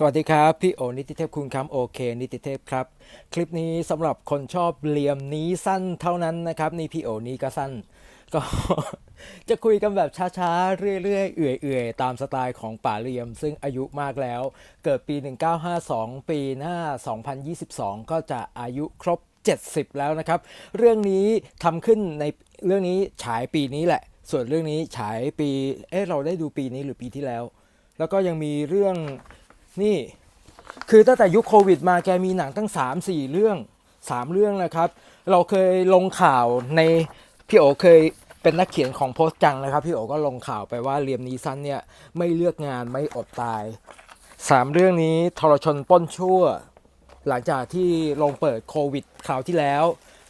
สวัสดีครับ พี่โอนิติเทพคุณคำโอเคนิติเทพครับ คลิปนี้สำหรับคนชอบเหลี่ยมนี้สั้นเท่านั้นนะครับ นี่พี่โอนี้ก็สั้น ก็จะคุยกันแบบช้าๆ เรื่อยๆ เอื่อยๆ ตามสไตล์ของป่าเหลี่ยม ซึ่งอายุมากแล้ว เกิดปี 1952 ปีหน้า 2022 ก็จะอายุครบ 70 แล้วนะครับ เรื่องนี้ทำขึ้นในเรื่องนี้ฉายปีนี้แหละ ส่วนเรื่องนี้ฉายปีเอ๊ะเราได้ดูปีนี้หรือปีที่แล้ว แล้วก็ยังมีเรื่อง นี่คือตั้งแต่ยุคโควิดมาแกมีหนังตั้ง 3 4 เรื่อง 3 เรื่องนะครับ เราเคยลงข่าวในพี่โอเคยเป็นนักเขียนของโพสต์จังนะครับ พี่โอก็ลงข่าวไปว่าเลียมนีซันเนี่ยไม่เลือกงานไม่อดตาย 3 เรื่องนี้ทรชนป้นชั่ว หลังจากที่ลงเปิดโควิดคราวที่แล้ว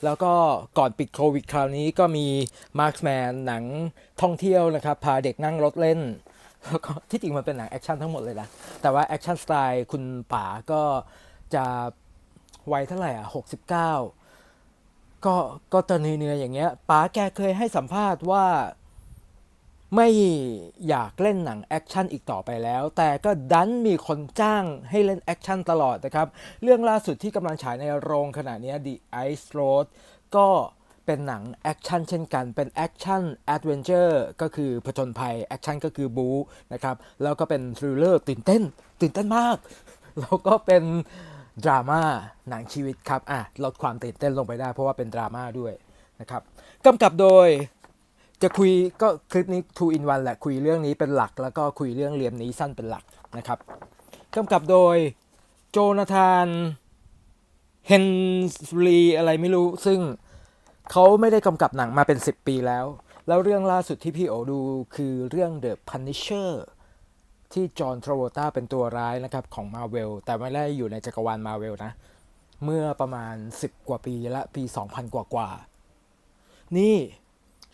แล้วก็ก่อนปิดโควิดคราวนี้ก็มี Marksman หนังท่องเที่ยวนะครับ พาเด็กนั่งรถเล่น แล้วก็ที่จริงมันเป็นหนังแอคชั่นทั้งหมดเลยนะแต่ว่าแอคชั่นสไตล์คุณป๋าก็จะวัยเท่าไหร่อะ69ก็ก็ตะเนืออย่างเงี้ยป๋าแกเคยให้สัมภาษณ์ว่าไม่อยากเล่นหนังแอคชั่นอีกต่อไปแล้ว แต่ก็ดันมีคนจ้างให้เล่นแอคชั่นตลอดนะครับ เรื่องล่าสุดที่กำลังฉายในโรงขณะนี้ The Ice Road ก็ เป็นหนังแอคชั่นเช่นกัน เป็นแอคชั่นแอดเวนเจอร์ก็คือผจญภัย แอคชั่นก็คือบู๊นะครับ แล้วก็เป็นทริลเลอร์ตื่นเต้น ตื่นเต้นมาก แล้วก็เป็นดราม่าหนังชีวิตครับ อะ ลดความตื่นเต้นลงไปได้ เพราะว่าเป็นดราม่าด้วยนะครับกำกับโดยจะคุยก็คลิปนี้ two in one แหละ คุยเรื่องนี้เป็นหลัก แล้วก็คุยเรื่องเรียมนี้สั้นเป็นหลักนะครับกำกับโดยโจนาธานเฮนรีอะไรไม่รู้ซึ่ง เขาไม่ได้กำกับหนังมาเป็น 10 ปีแล้ว แล้วเรื่องล่าสุดที่พี่โอดูคือเรื่อง The Punisher ที่จอห์นทราโวลตาเป็นตัวร้ายนะครับของ Marvel แต่ไม่ได้อยู่ในจักรวาล Marvel นะ เมื่อประมาณ 10 กว่าปีละปี 2000 กว่ากว่า นี่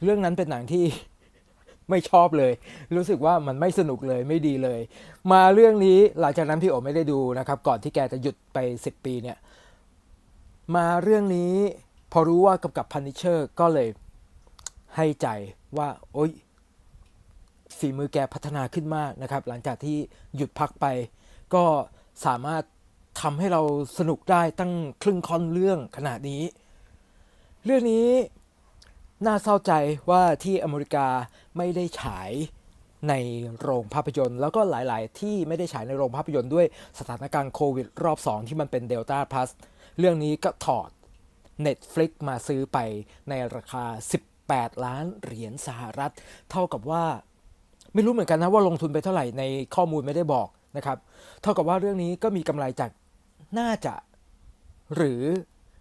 เรื่องนั้นเป็นหนังที่ไม่ชอบเลย รู้สึกว่ามันไม่สนุกเลยไม่ดีเลย มาเรื่องนี้หลังจากนั้นพี่โอไม่ได้ดูนะครับ ก่อนที่แกจะหยุดไป 10 ปีเนี่ย มาเรื่องนี้ พอรู้ว่ากำกับพันนิเชอร์ก็เลยให้ใจว่า โอ๊ยฝีมือแกพัฒนาขึ้นมากนะครับ หลังจากที่หยุดพักไป ก็สามารถทำให้เราสนุกได้ตั้งครึ่งค่อนเรื่องขนาดนี้ เรื่องนี้น่าเศร้าใจว่าที่อเมริกาไม่ได้ฉายในโรงภาพยนตร์ แล้วก็หลาย ๆ ที่ไม่ได้ฉายในโรงภาพยนตร์ด้วยสถานการณ์โควิดรอบ 2 ที่มันเป็นเดลต้าพลัสเรื่องนี้ก็ถอด Netflix มาซื้อไปในราคา 18 ล้านเหรียญสหรัฐ เท่ากับว่า ไม่รู้เหมือนกันนะว่าลงทุนไปเท่าไหร่ในข้อมูลไม่ได้บอกนะครับ เท่ากับว่าเรื่องนี้ก็มีกำไรจากน่าจะหรือ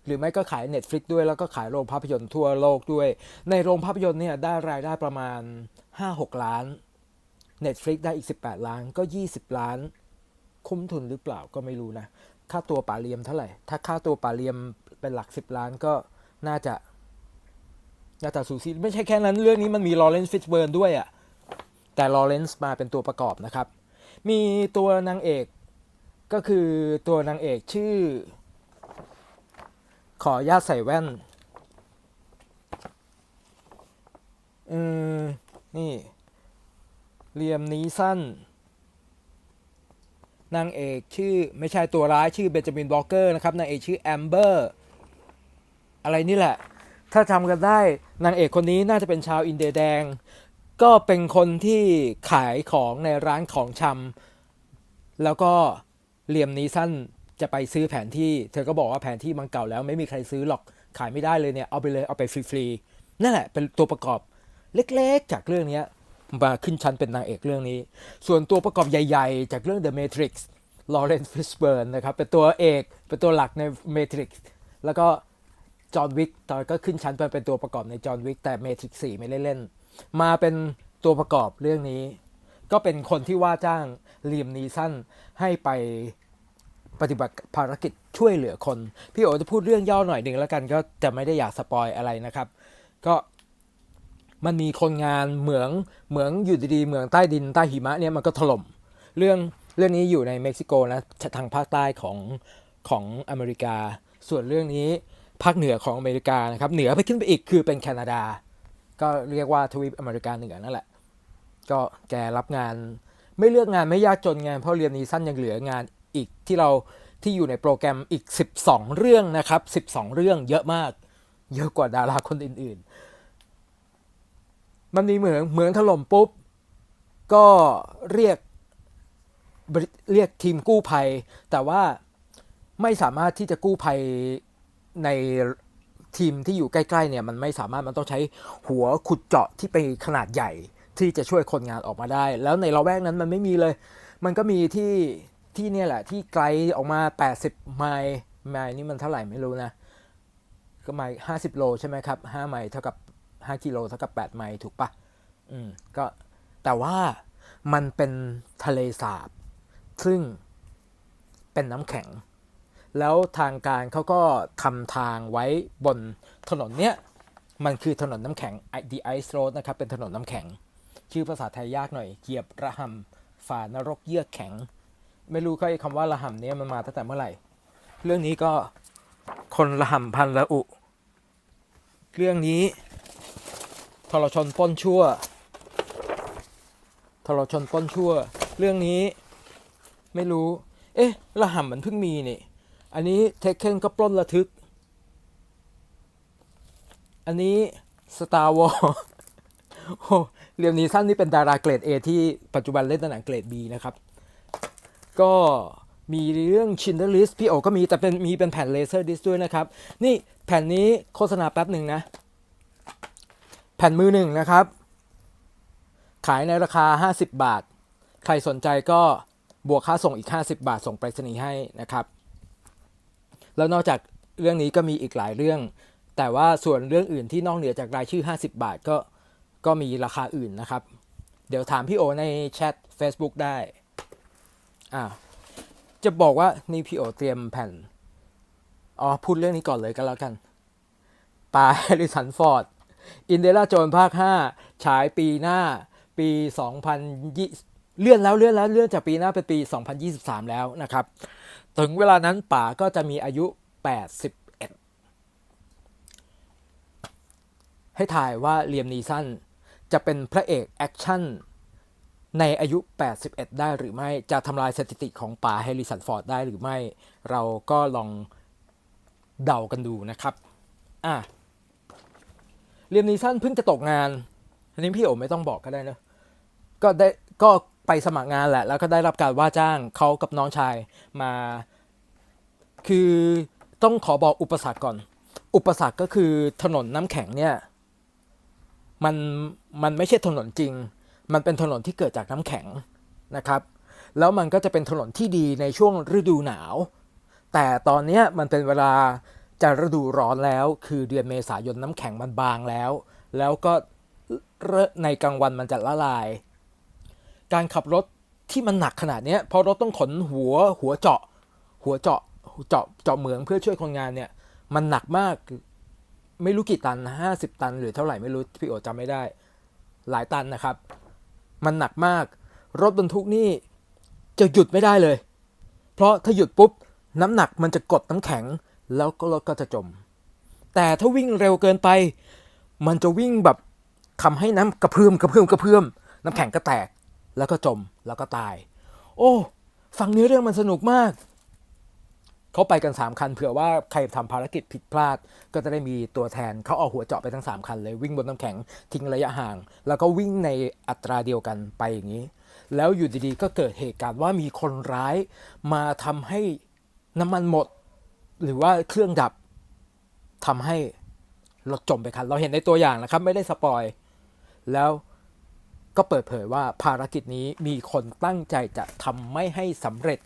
หรือไม่ก็ขาย Netflix ด้วยแล้วก็ขายโรงภาพยนตร์ทั่วโลกด้วย ในโรงภาพยนตร์เนี่ยได้รายได้ประมาณ 5-6 ล้าน Netflix ได้อีก 18 ล้านก็ 20 ล้าน คุ้มทุนหรือเปล่าก็ไม่รู้นะ ค่าตัวป่าเลียมเท่าไหร่ ถ้าค่าตัวป่าเลียมเป็นหลัก10ล้านก็น่าจะ น่าจะสูสีไม่ใช่แค่นั้นเรื่องนี้มันมีลอเรนซ์ฟิชเบิร์นด้วยอะ่ะ แต่ลอเรนซ์มาเป็นตัวประกอบนะครับ มีตัวนางเอกก็คือตัวนางเอกชื่อ ขอญาตใส่แว่นอืมนี่เลียมนีสั้น นางเอกชื่อไม่ใช่ตัวร้ายชื่อเบนจามินบล็อกเกอร์นะครับนางเอกชื่อแอมเบอร์อะไรนี่แหละ ถ้าจำกันได้นางเอกคนนี้น่าจะเป็นชาวอินเดียแดง ก็เป็นคนที่ขายของในร้านของชำแล้วก็เลียมนี้สั้นจะไปซื้อแผนที่ เธอก็บอกว่าแผนที่มันเก่าแล้วไม่มีใครซื้อหรอกขายไม่ได้เลยเนี่ยเอาไปเลยเอาไปฟรีๆนั่นแหละเป็นตัวประกอบเล็กๆ จากเรื่องนี้ มาขึ้นชั้นเป็นนางเอกเรื่องนี้ ส่วนตัวประกอบใหญ่ๆ จากเรื่อง The Matrix Lawrence Fishburne นะครับ เป็นตัวเอก เป็นตัวหลักใน Matrix แล้วก็จอห์นวิกตอนก็ขึ้นชั้นไปเป็นตัวประกอบในจอห์นวิกแต่ Matrix 4 ไม่ได้เล่นมาเป็นตัวประกอบเรื่องนี้ ก็เป็นคนที่ว่าจ้างเลียมนีสันให้ไปปฏิบัติภารกิจช่วยเหลือคน พี่โอจะพูดเรื่องย่อหน่อยหนึ่งแล้วกันก็จะไม่ได้อยากสปอยอะไรนะครับ ก็ มันมีคนงานเหมืองเหมืองอยู่ดีๆเหมืองใต้ดินใต้หิมะเนี่ยมันก็ถล่ม เรื่องเรื่องนี้อยู่ในเม็กซิโกนะทางภาคใต้ของของอเมริกา ส่วนเรื่องนี้ภาคเหนือของอเมริกานะครับเหนือไปขึ้นไปอีกคือเป็นแคนาดา ก็เรียกว่าทวีปอเมริกาเหนือนั่นแหละ ก็แกรับงานไม่เลือกงานไม่ยากจนไงเพราะเรียนนี้สั้นยังเหลืองานอีกที่เราที่อยู่ในโปรแกรมอีก 12 เรื่องนะครับ 12 เรื่องเยอะมาก เยอะกว่าดาราคนอื่น ๆ มันมีเหมืองเหมืองถล่มปุ๊บ ก็เรียกเรียกทีมกู้ภัย แต่ว่าไม่สามารถที่จะกู้ภัยในทีมที่อยู่ใกล้ๆเนี่ยมันไม่สามารถมันต้องใช้หัวขุดเจาะที่เป็นขนาดใหญ่ที่จะช่วยคนงานออกมาได้ แล้วในละแวกนั้นมันไม่มีเลย มันก็มีที่ที่เนี่ยแหละ ที่ไกลออกมา 80 ไมล์ไมล์นี่มันเท่าไหร่ไม่รู้นะ ก็ไมล์50 โลใช่ไหมครับ 5 ไมล์เท่ากับ 5กิโลเท่ากับ 8 ไมล์ถูกปะอืมก็แต่ว่ามันเป็นทะเลสาบ ซึ่งเป็นน้ำแข็ง แล้วทางการเขาก็ทำทางไว้บนถนนเนี้ย มันคือถนนน้ำแข็ง The Ice Road นะครับ เป็นถนนน้ำแข็ง ชื่อภาษาไทยยากหน่อยเหยียบระหำฝ่านรกเยือกแข็ง ไม่รู้ก็ไอ้คำว่าระหำเนี้ยมันมาตั้งแต่เมื่อไหร่ เรื่องนี้ก็คนระหำพันละอุ เรื่องนี้ ทรชนป้นชั่ว ทรชนป้นชั่ว เรื่องนี้ไม่รู้ เอ๊ะระหำมันเพิ่งมีนี่ อันนี้เทคเคนก็ปล้นระทึก อันนี้ Star Wars โอ้เรียมนีสั้นนี่เป็นดาราเกรด A ที่ปัจจุบันเล่นตำแหน่งเกรด B นะครับ ก็มีเรื่องชินเดอร์ลิสพี่โอก็มีแต่เป็นมีเป็นแผ่นเลเซอร์ดิสด้วยนะครับ นี่แผ่นนี้โฆษณาแป๊บหนึ่งนะ แผ่นมือหนึ่งนะครับ ขายในราคา 50 บาท ใครสนใจก็บวกค่าส่งอีก 50 บาท ส่งไปรษณีย์ให้นะครับ แล้วนอกจากเรื่องนี้ก็มีอีกหลายเรื่อง แต่ว่าส่วนเรื่องอื่นที่นอกเหนือจากรายชื่อ 50 บาทก็ก็มีราคาอื่นนะครับ เดี๋ยวถามพี่โอในแชท Facebook ได้อ่าจะบอกว่านี่พี่โอเตรียมแผ่น อ๋อ พูดเรื่องนี้ก่อนเลยก็แล้วกันปาแฮริสันฟอร์ด อินเด a าโจนภาค 5 ฉายปีหน้าปี 2020 เลื่อนแล้วเลื่อนแล้วเลื่อนจากปีหน้าเป็นปี 2023 แล้วนะครับ ถึงเวลานั้นป๋าก็จะมีอายุ 81 ให้ถ่ายว่าเลียมนีสันจะเป็นพระเอกแอคชั่นในอายุ 81 ได้หรือไม่ จะทำลายสถิติของป๋าแฮร์ริสันฟอร์ดได้หรือไม่ เราก็ลองเดากันดูนะครับ อะ เรียมนีสันเพิ่งจะตกงานอันนี้พี่โอไม่ต้องบอกก็ได้เนะก็ได้ก็ไปสมัครงานแหละ แล้วก็ได้รับการว่าจ้างเขากับน้องชายมา คือต้องขอบอกอุปสรรคก่อน อุปสรรคก็คือถนนน้ำแข็งเนี่ยมันมันไม่ใช่ถนนจริง มันเป็นถนนที่เกิดจากน้ำแข็งนะครับ แล้วมันก็จะเป็นถนนที่ดีในช่วงฤดูหนาว แต่ตอนนี้มันเป็นเวลา จะฤดูร้อนแล้ว คือเดือนเมษายนน้ำแข็งมันบางแล้ว แล้วก็ในกลางวันมันจะละลาย การขับรถที่มันหนักขนาดเนี้ยเพราะรถต้องขนหัวหัวเจาะ หัวเจาะเจาะเจาะเหมืองเพื่อช่วยคนงานเนี่ย มันหนักมากไม่รู้กี่ตันห้าสิบตัน หรือเท่าไหร่ไม่รู้พี่โอจำไม่ได้ หลายตันนะครับ มันหนักมาก รถบรรทุกนี่จะหยุดไม่ได้เลย เพราะถ้าหยุดปุ๊บน้ำหนักมันจะกดน้ำแข็ง แล้วก็รถก็จะจม แต่ถ้าวิ่งเร็วเกินไป มันจะวิ่งแบบทำให้น้ำกระเพื่อมกระเพื่อมกระเพื่อมน้ำแข็งก็แตก แล้วก็จมแล้วก็ตาย โอ้ฟังเนื้อเรื่องมันสนุกมาก เขาไปกัน 3 คันเผื่อว่าใครทำภารกิจผิดพลาด ก็จะได้มีตัวแทนเขาเอาหัวเจาะไปทั้ง 3 คันเลยวิ่งบนน้ำแข็งทิ้งระยะห่าง แล้วก็วิ่งในอัตราเดียวกันไปอย่างนี้ แล้วอยู่ดีๆก็เกิดเหตุการณ์ว่ามีคนร้ายมาทำให้น้ำมันหมด หรือว่าเครื่องดับทำให้รถจมไปคัน เราเห็นในตัวอย่างนะครับ ไม่ได้สปอย แล้วก็เปิดเผยว่าภารกิจนี้มีคนตั้งใจจะทำไม่ให้สำเร็จ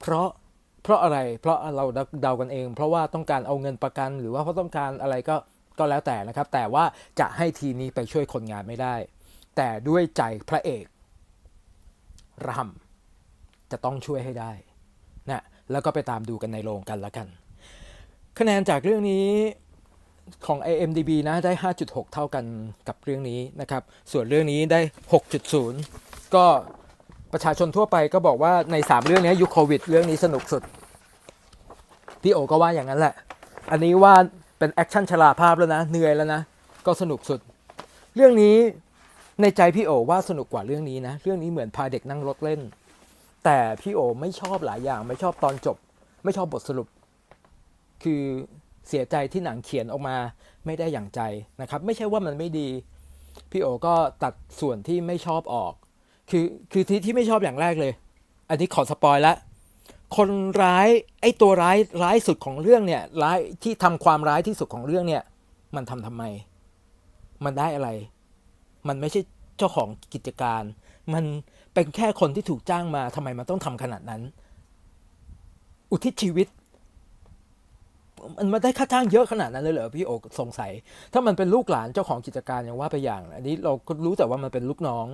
เพราะเพราะอะไร เพราะเราเดากันเอง เพราะว่าต้องการเอาเงินประกัน หรือว่าเพราะต้องการอะไรก็ก็แล้วแต่นะครับ แต่ว่าจะให้ทีนี้ไปช่วยคนงานไม่ได้ แต่ด้วยใจพระเอกรำจะต้องช่วยให้ได้นะ แล้วก็ไปตามดูกันในโรงกันล้วกัน คะแนนจากเรื่องนี้ของ IMDB นะได้ 5.6 เท่ากันกับเรื่องนี้นะครับ ส่วนเรื่องนี้ได้ 6.0 ก็ประชาชนทั่วไปก็บอกว่าใน 3 เรื่องนี้ยุคโควิด เรื่องนี้สนุกสุด พี่โอก็ว่าอย่างนั้นแหละ อันนี้ว่าเป็นแอคชั่นชลาภาพแล้วนะ เหนื่อยแล้วนะ ก็สนุกสุด เรื่องนี้ในใจพี่โอว่าสนุกกว่าเรื่องนี้นะ เรื่องนี้เหมือนพาเด็กนั่งรถเล่น แต่พี่โอไม่ชอบหลายอย่าง ไม่ชอบตอนจบ ไม่ชอบบทสรุป คือเสียใจที่หนังเขียนออกมาไม่ได้อย่างใจนะครับ ไม่ใช่ว่ามันไม่ดี พี่โอก็ตัดส่วนที่ไม่ชอบออก คือคือที่ที่ไม่ชอบอย่างแรกเลย อันนี้ขอสปอยละคนร้ายไอ้ตัวร้ายร้ายสุดของเรื่องเนี่ยร้ายที่ทำความร้ายที่สุดของเรื่องเนี่ย มันทำทำไม มันได้อะไร มันไม่ใช่เจ้าของกิจการ มัน เป็นแค่คนที่ถูกจ้างมาทำไมมันต้องทำขนาดนั้น อุทิศชีวิต มันมาได้ค่าจ้างเยอะขนาดนั้นเลยเหรอพี่โอสงสัย ถ้ามันเป็นลูกหลานเจ้าของกิจการอยังว่าไปอย่าง อันนี้เราก็รู้แต่ว่ามันเป็นลูกน้อง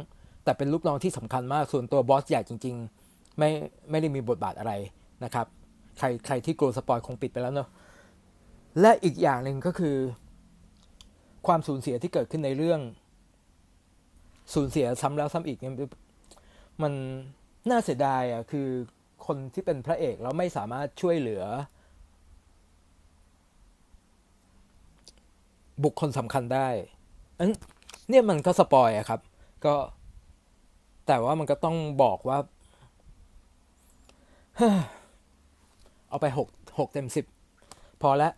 แต่เป็นลูกน้องที่สำคัญมากส่วนตัวบอสใหญ่จริง ๆ ไม่ไม่ได้มีบทบาทอะไรนะครับ ใครใครที่กลัวสปอยคงปิดไปแล้วเนอะและอีกอย่างหนึ่งก็คือ ความสูญเสียที่เกิดขึ้นในเรื่อง สูญเสียซ้ำแล้วซ้ำอีกเนี่ย มันน่าเสียดายอะคือคนที่เป็นพระเอกแล้วไม่สามารถช่วยเหลือ บุคคลสำคัญได้อันเนี่ยมันก็สปอยอะครับ ก็แต่ว่ามันก็ต้องบอกว่าเอาไปหกหกเต็มสิบพอละ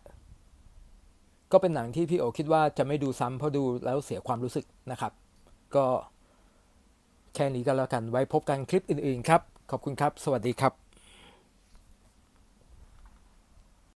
ก็เป็นหนังที่พี่โอคิดว่าจะไม่ดูซ้ำเพราะดูแล้วเสียความรู้สึกนะครับ ก็ แค่นี้ก็แล้วกันไว้พบกันคลิปอื่นๆครับ ขอบคุณครับ สวัสดีครับ